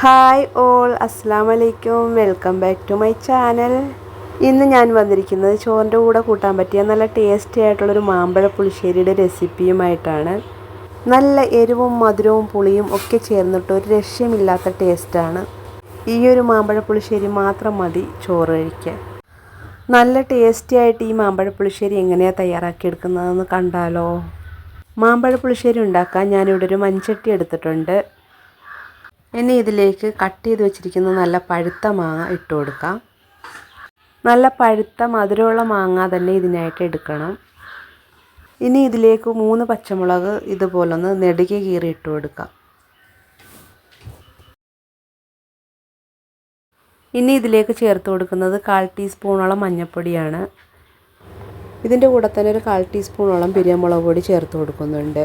Hi all അസ്സാം വലൈക്കും welcome back to my channel. ഇന്ന് ഞാൻ വന്നിരിക്കുന്നത് ചോറിന്റെ കൂടെ കൂട്ടാൻ പറ്റിയ നല്ല ടേസ്റ്റി ആയിട്ടുള്ളൊരു മാമ്പഴ പുളിശ്ശേരിയുടെ റെസിപ്പിയുമായിട്ടാണ്. നല്ല എരിവും മധുരവും പുളിയും ഒക്കെ ചേർന്നിട്ട് ഒരു രക്ഷയുമില്ലാത്ത ടേസ്റ്റാണ്. ഈ ഒരു മാമ്പഴ പുളിശ്ശേരി മാത്രം മതി ചോറ് കഴിക്കാൻ. നല്ല ടേസ്റ്റി ആയിട്ട് ഈ മാമ്പഴ പുളിശ്ശേരി എങ്ങനെയാണ് തയ്യാറാക്കിയെടുക്കുന്നതെന്ന് കണ്ടാലോ? മാമ്പഴ പുളിശ്ശേരി ഉണ്ടാക്കാൻ ഞാനിവിടെ ഒരു മൺചട്ടി എടുത്തിട്ടുണ്ട്. ഇനി ഇതിലേക്ക് കട്ട് ചെയ്ത് വെച്ചിരിക്കുന്ന നല്ല പഴുത്ത മാങ്ങ ഇട്ട് കൊടുക്കാം. നല്ല പഴുത്ത മധുരമുള്ള മാങ്ങ തന്നെ ഇതിനായിട്ട് എടുക്കണം. ഇനി ഇതിലേക്ക് മൂന്ന് പച്ചമുളക് ഇതുപോലൊന്ന് നെടുകെ കീറി ഇട്ട് കൊടുക്കാം. ഇനി ഇതിലേക്ക് ചേർത്ത് കൊടുക്കുന്നത് കാൽ ടീസ്പൂണോളം മഞ്ഞൾപ്പൊടിയാണ് ഇതിന്റെ കൂടെ തന്നെ ഒരു കാൽ ടീസ്പൂണോളം പിരിയമുളക് പൊടി ചേർത്ത് കൊടുക്കുന്നുണ്ട്.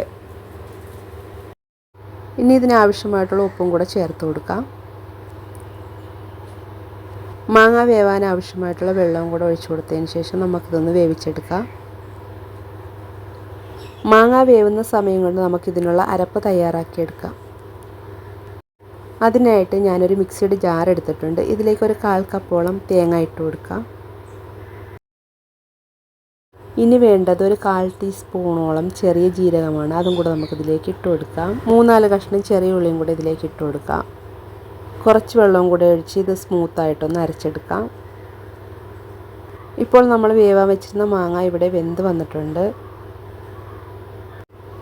ഇനി ഇതിനാവശ്യമായിട്ടുള്ള ഉപ്പും കൂടെ ചേർത്ത് കൊടുക്കാം. മാങ്ങ വേവാൻ ആവശ്യമായിട്ടുള്ള വെള്ളവും കൂടെ ഒഴിച്ചു കൊടുത്തതിന് ശേഷം നമുക്കിതൊന്ന് വേവിച്ചെടുക്കാം. മാങ്ങ വേവുന്ന സമയം കൊണ്ട് നമുക്കിതിനുള്ള അരപ്പ് തയ്യാറാക്കിയെടുക്കാം. അതിനായിട്ട് ഞാനൊരു മിക്സിയുടെ ജാർ എടുത്തിട്ടുണ്ട്. ഇതിലേക്ക് ഒരു കാൽ കപ്പോളം തേങ്ങ ഇട്ട് കൊടുക്കാം. ഇനി വേണ്ടത് ഒരു കാൽ ടീസ്പൂണോളം ചെറിയ ജീരകമാണ്. അതും കൂടെ നമുക്കിതിലേക്ക് ഇട്ട് കൊടുക്കാം. മൂന്നാൽ കഷ്ണം ചെറിയ ഉള്ളിയും കൂടെ ഇതിലേക്ക് ഇട്ട് കൊടുക്കാം. കുറച്ച് വെള്ളവും കൂടെ ഒഴിച്ച് ഇത് സ്മൂത്തായിട്ടൊന്ന് അരച്ചെടുക്കാം. ഇപ്പോൾ നമ്മൾ വേവാൻ വെച്ചിരുന്ന മാങ്ങ ഇവിടെ വെന്ത് വന്നിട്ടുണ്ട്.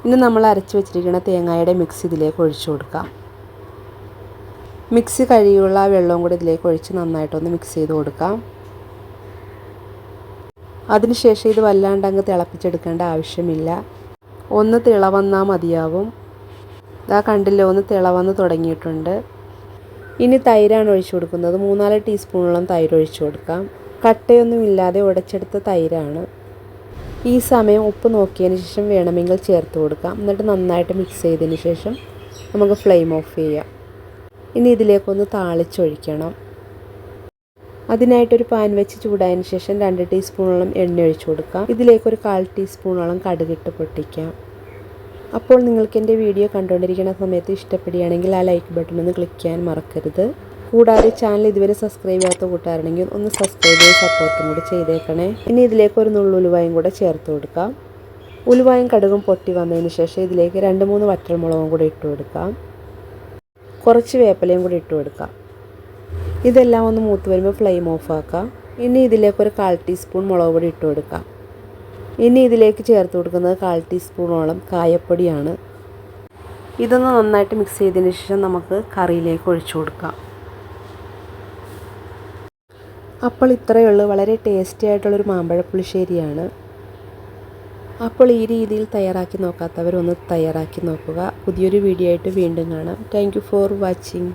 ഇനി നമ്മൾ അരച്ച് വെച്ചിരിക്കുന്ന തേങ്ങയുടെ മിക്സ് ഇതിലേക്ക് ഒഴിച്ചു കൊടുക്കാം. മിക്സി കഴിയുള്ള വെള്ളവും കൂടെ ഇതിലേക്ക് ഒഴിച്ച് നന്നായിട്ടൊന്ന് മിക്സ് ചെയ്ത് കൊടുക്കാം. അതിനുശേഷം ഇത് വല്ലാണ്ട് അങ്ങ് തിളപ്പിച്ചെടുക്കേണ്ട ആവശ്യമില്ല. ഒന്ന് തിളവന്നാൽ മതിയാവും. ഇതാ കണ്ടില്ല ഒന്ന് തിളവന്ന് തുടങ്ങിയിട്ടുണ്ട്. ഇനി തൈരാണ് ഒഴിച്ചു കൊടുക്കുന്നത്. മൂന്നാൽ ടീസ്പൂണോളം തൈര് ഒഴിച്ചു കൊടുക്കാം. കട്ടയൊന്നും ഇല്ലാതെ ഉടച്ചെടുത്ത തൈരാണ്. ഈ സമയം ഉപ്പ് നോക്കിയതിന് ശേഷം വേണമെങ്കിൽ ചേർത്ത് കൊടുക്കാം. എന്നിട്ട് നന്നായിട്ട് മിക്സ് ചെയ്തതിന് ശേഷം നമുക്ക് ഫ്ലെയിം ഓഫ് ചെയ്യാം. ഇനി ഇതിലേക്കൊന്ന് താളിച്ചൊഴിക്കണം. അതിനായിട്ടൊരു പാൻ വെച്ച് ചൂടായതിന് ശേഷം രണ്ട് ടീസ്പൂണോളം എണ്ണ ഒഴിച്ചു കൊടുക്കാം. ഇതിലേക്ക് ഒരു കാൽ ടീസ്പൂണോളം കടുകിട്ട് പൊട്ടിക്കാം. അപ്പോൾ നിങ്ങൾക്ക് എന്റെ വീഡിയോ കണ്ടുകൊണ്ടിരിക്കുന്ന സമയത്ത് ഇഷ്ടപ്പെടുകയാണെങ്കിൽ ആ ലൈക്ക് ബട്ടൺ ഒന്ന് ക്ലിക്ക് ചെയ്യാൻ മറക്കരുത്. കൂടാതെ ചാനൽ ഇതുവരെ സബ്സ്ക്രൈബ് ചെയ്യാത്ത കൂട്ടുകാരുണ്ടെങ്കിൽ ഒന്ന് സബ്സ്ക്രൈബ് ചെയ്ത് സപ്പോർട്ടും കൂടി ചെയ്തേക്കണേ. ഇനി ഇതിലേക്ക് ഒരു നുള്ളു ഉലുവായും കൂടെ ചേർത്ത് കൊടുക്കാം. ഉലുവായും കടുകും പൊട്ടി വന്നതിന് ശേഷം ഇതിലേക്ക് രണ്ട് മൂന്ന് വറ്റൽമുളകും കൂടി ഇട്ട് കൊടുക്കാം. കുറച്ച് വേപ്പിലയും കൂടി ഇട്ട് കൊടുക്കാം. ഇതെല്ലാം ഒന്ന് മൂത്ത് വരുമ്പോൾ ഫ്ലെയിം ഓഫ് ആക്കാം ഇനി ഇതിലേക്ക് ഒരു കാൽ ടീസ്പൂൺ മുളക് പൊടി ഇട്ട് കൊടുക്കാം ഇനി ഇതിലേക്ക് ചേർത്ത് കൊടുക്കുന്നത് കാൽ ടീസ്പൂണോളം കായപ്പൊടിയാണ്. ഇതൊന്ന് നന്നായിട്ട് മിക്സ് ചെയ്തതിന് ശേഷം നമുക്ക് കറിയിലേക്ക് ഒഴിച്ചു കൊടുക്കാം അപ്പോൾ ഇത്രയേ ഉള്ളൂ. വളരെ ടേസ്റ്റി ആയിട്ടുള്ളൊരു മാമ്പഴ പുളിശ്ശേരിയാണ് അപ്പോൾ ഈ രീതിയിൽ തയ്യാറാക്കി നോക്കാത്തവരൊന്ന് തയ്യാറാക്കി നോക്കുക. പുതിയൊരു വീഡിയോ ആയിട്ട് വീണ്ടും കാണാം. Thank for watching